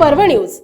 पर्व न्यूज.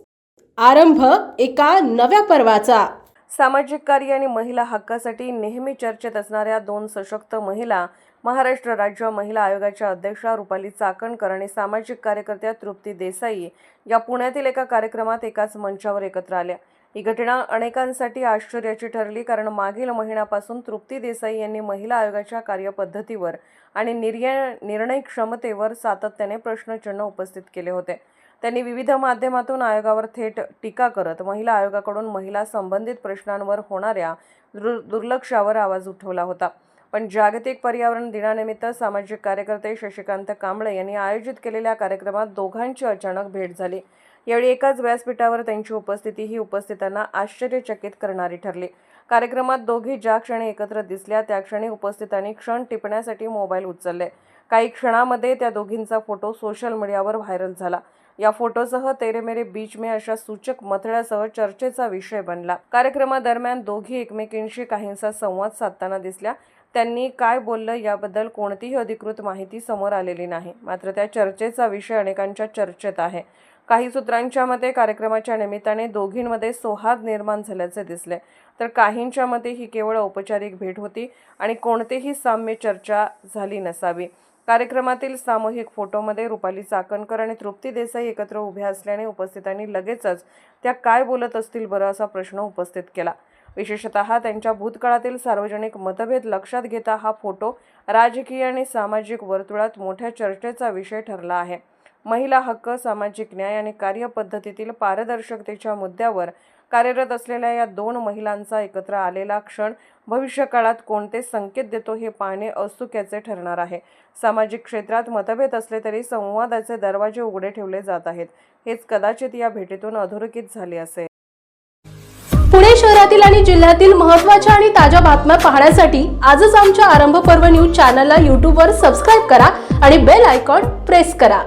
आरंभ एका नव्या पर्वाचा. सामाजिक कार्य आणि महिला हक्कासाठी नेहमी चर्चेत असणाऱ्या दोन सशक्त महिला महाराष्ट्र राज्य महिला आयोगाच्या अध्यक्षा रुपाली चाकणकर आणि सामाजिक कार्यकर्त्या तृप्ती देसाई या पुण्यातील एका कार्यक्रमात एकाच मंचावर एकत्र आल्या. ही घटना अनेकांसाठी आश्चर्याची ठरली कारण मागील महिन्यापासून तृप्ती देसाई यांनी महिला आयोगाच्या कार्यपद्धतीवर आणि निर्य निर्णय क्षमतेवर सातत्याने प्रश्नचिन्ह उपस्थित केले होते. त्यांनी विविध माध्यमातून आयोगावर थेट टीका करत महिला आयोगाकडून महिला संबंधित प्रश्नांवर होणाऱ्या दुर् दुर्लक्षावर आवाज उठवला होता. पण जागतिक पर्यावरण दिनानिमित्त सामाजिक कार्यकर्ते शशिकांत कांबळे यांनी आयोजित केलेल्या कार्यक्रमात दोघांची अचानक भेट झाली. यावेळी एकाच व्यासपीठावर त्यांची उपस्थिती ही उपस्थितांना आश्चर्यचकित करणारी ठरली. कार्यक्रमात दोघी ज्या क्षणी एकत्र दिसल्या त्या क्षणी उपस्थितांनी क्षण टिपण्यासाठी मोबाईल उचलले. काही क्षणामध्ये त्या दोघींचा फोटो सोशल मीडियावर व्हायरल झाला. या फोटोसह तेरे मेरे बीच में अशा सूचक मथळ्यासह चर्चेचा विषय बनला. कार्यक्रमादरम्यान दोघी एकमेकींशी काहींचा संवाद साधताना दिसल्या. त्यांनी काय बोललं याबद्दल कोणतीही अधिकृत माहिती समोर आलेली नाही. मात्र त्या चर्चेचा विषय अनेकांच्या चर्चेत आहे. काही सूत्रांच्या मते कार्यक्रमाच्या निमित्ताने दोघींमध्ये सोहाद निर्माण झाल्याचे दिसले. तर काहींच्या मते ही केवळ औपचारिक भेट होती आणि कोणतेही साम्य चर्चा झाली नसावी. कार्यक्रमातील सामूहिक फोटोमध्ये रुपाली चाकणकर आणि तृप्ती देसाई एकत्र उभ्या असल्याने उपस्थितांनी लगेचच त्या काय बोलत असतील बरं असा प्रश्न उपस्थित केला. विशेषतः त्यांच्या भूतकाळातील सार्वजनिक मतभेद लक्षात घेता हा फोटो राजकीय आणि सामाजिक वर्तुळात मोठ्या चर्चेचा विषय ठरला आहे. महिला हक्क सामाजिक न्याय आणि कार्यपद्धतीतील पारदर्शकतेच्या मुद्द्यावर कार्यरत असलेल्या या दोन महिलांचा एकत्र आलेला क्षण भविष्यकाळात कोणते संकेत देतो हे पाहणे औत्सुक्याचे ठरणार आहे. सामाजिक क्षेत्रात मतभेद असले तरी संवादाचे दरवाजे उघडे ठेवले जात आहेत. हेच कदाचित या भेटीतून अधोरेखित झाले असेल. पुणे शहरातील आणि जिल्ह्यातील महत्त्वाच्या आणि ताज्या बातम्या पाहण्यासाठी आजच आमच्या आरंभ पर्व न्यूज चॅनलला यूट्यूबवर सबस्क्राईब करा आणि बेल आयकॉन प्रेस करा.